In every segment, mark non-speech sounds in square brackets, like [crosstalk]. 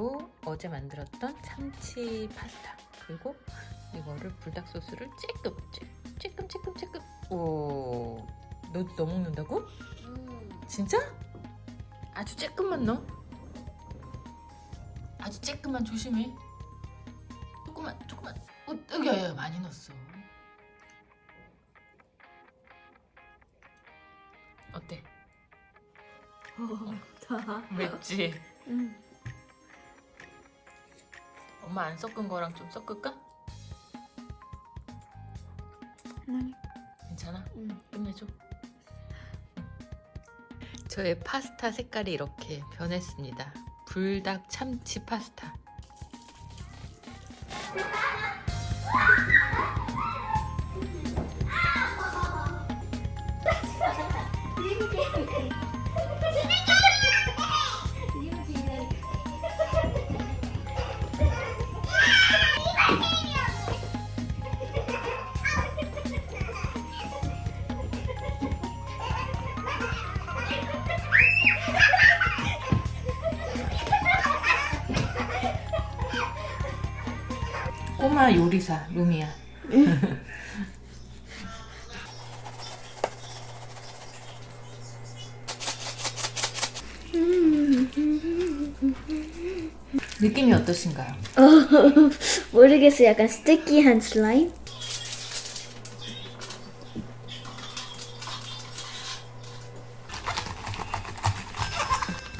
아침으로 어제 만들었던 참치 파스타 그리고 이거를 불닭 소스를 찔끔 찔끔 찔끔 찔끔 오 너도 너 먹는다고? 진짜? 아주 찔끔만 넣어 아주 찔끔만 조심해 조금만 조금만 어, 야 많이 넣었어 어때? 맵지? 응. 엄마 안 섞은 거랑 좀 섞을까? 응. 괜찮아? 응. 끝내줘. 저의 파스타 색깔이 이렇게 변했습니다. 불닭 참치 파스타. 꼬마 요리사 루미야. 느낌이 어떠신가요? [laughs] 모르겠어. 약간 스티키한 슬라임?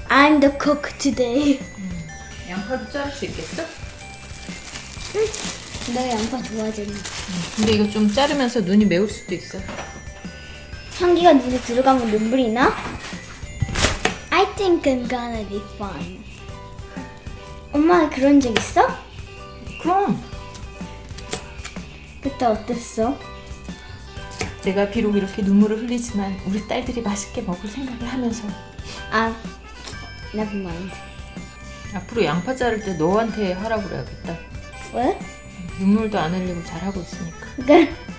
I'm the cook today. 양파도 자를 수 있겠어? 내 가 양파 좋아하잖아. 근데 이거 좀 자르면서 눈이 매울 수도 있어. 향기가 눈에 들어가면 눈물이 나? I think I'm gonna be fine. 엄마 그런 적 있어? 그럼 그때 어땠어? 내가 비록 이렇게 눈물을 흘리지만 우리 딸들이 맛있게 먹을 생각을 하면서 아, never mind. 앞으로 양파 자를 때 너한테 하라고 그래야겠다. 왜? 눈물도 안 흘리고 잘하고 있으니까. 그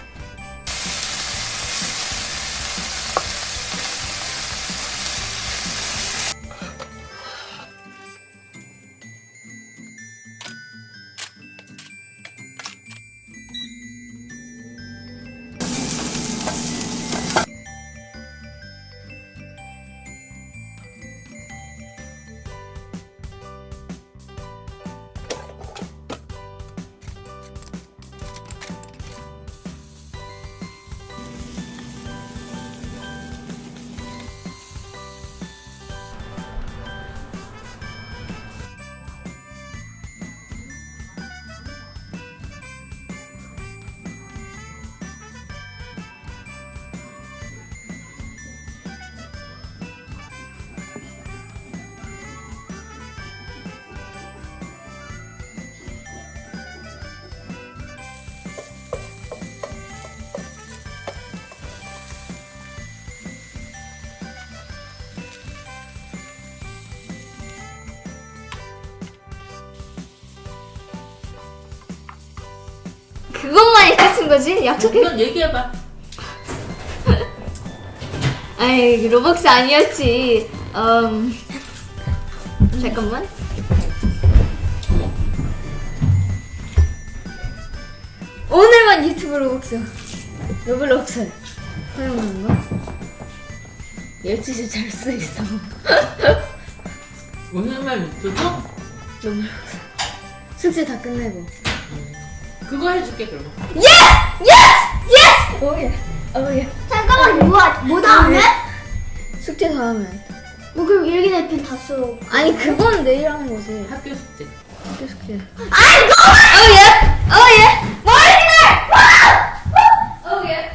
그것만 익힌 거지? 약속해? 이건 얘기해봐. 아이 로벅스 아니었지. 음 잠깐만. 오늘만 유튜브 로벅스. 로블록스. 사용하는 거? 12시 잘수 있어. 오늘만 있어도 로블록스. 숙제 다 끝내고. 그거 해줄게 그러면. 예스! 오예. 오예. 잠깐만 뭐, 뭐 다음에? 숙제 다 하면. 뭐 그럼 일기네편 다 써. 아니 그건 내일 하는 거지. 학교 숙제. 숙제 숙제. 아이 고! 오예. 오예. 머리를! 오예. 오예.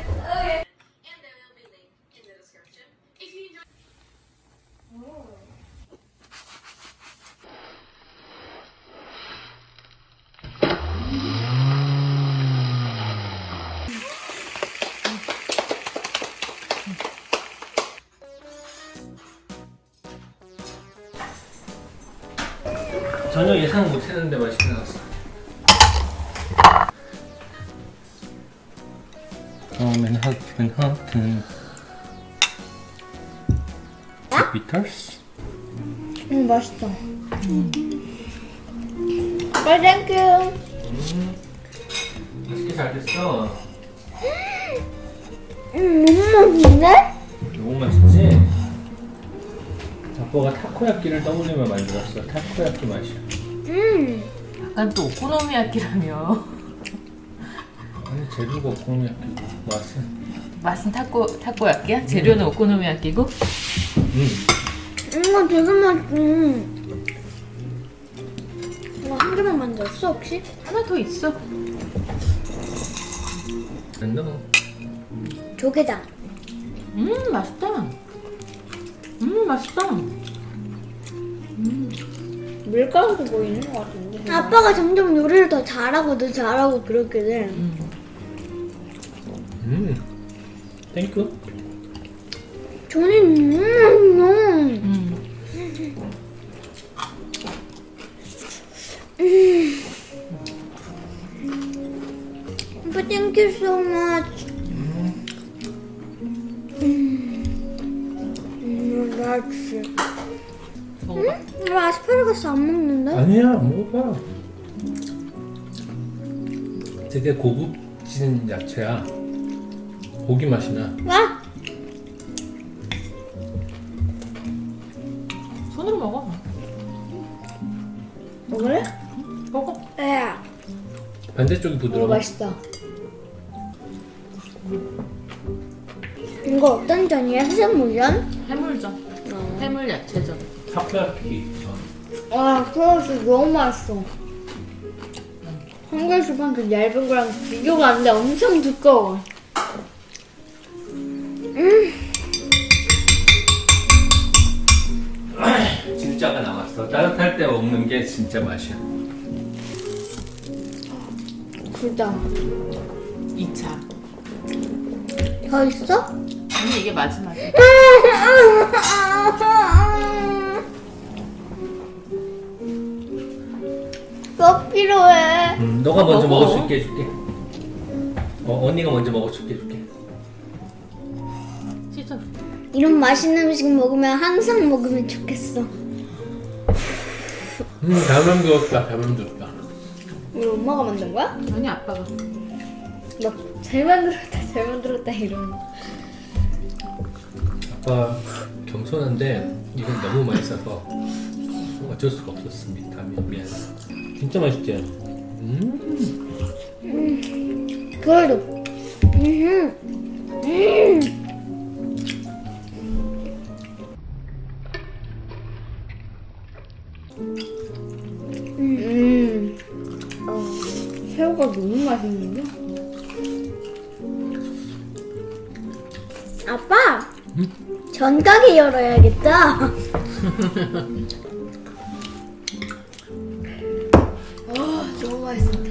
전혀 예상 못했는데 맛있게 나왔어. 처음엔 하튼 하튼. 비터스? 음 맛있다. 아빠 땡큐. 음. 맛있게 잘 됐어. 음, 너무 맛있는데? 너무 맛있지? 아빠가 타코야끼를 떠올리며 만들었어. 타코야끼 맛이야. 음. 약간 또 오코노미야끼라며. 아니 재료가 오코노미야끼고 맛은. 맛은 타코 타코야끼야? 재료는 오코노미야끼고? 음. 이거 되게 맛있어. 이거 한 개만 만들었어 혹시? 하나 더 있어. 안 넣어. 조개장. 음 맛있다. 음 맛있다. 밀가루도 뭐 있는 것 같은데. 아빠가 점점 요리를 더 잘하고 더 잘하고 그렇게 돼. 음. 음. 땡큐. 존이 너무 맛있어. 음. 오빠 thank you so much. 음, 맛있어. 먹어봐. 왜 아스파라거스 안 먹는데? 아니야 먹어봐. 되게 고급진 야채야. 고기 맛이 나. 와? 손으로 먹어. 먹을래? 먹어. 에. 반대쪽이 이거 부드러워. 맛있다. 이거 어떤 전이야? 해산물전? 해물전. 해물 야채전. 타코야끼. 어. 와, 프로스 너무 맛있어. 한글 수판 그 얇은 거랑 비교가 안 돼. 엄청 두꺼워. 진짜가 남았어. 따뜻할 때 먹는 게 진짜 맛이야. 진짜. 2차. 더 있어? 아니 이게 마지막이야. [laughs] [laughs] 더 필요해. 음, 너가 먼저 먹어. 먹을 수 있게 해줄게. 어, 언니가 먼저 먹을 수 있게 해줄게. 찢어. 이런 맛있는 음식 먹으면 항상 먹으면 좋겠어. 음, 배만 들었다. 배만 들었다. 우리 엄마가 만든 거야? 아니 아빠가. 막잘 만들었다, 잘 만들었다 이러는. 아빠 겸손한데 이건 너무 맛있어서 어쩔 수가 없었습니다. 미- 미안. 진짜 맛있지? 음. 그래도. 음. 음. 음. 어, 새우가 너무 맛있는데? 아빠. 전가게 열어야겠다. [laughs] 아, 너무 맛있었다.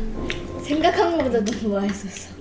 생각한 것보다 너무 맛있었어.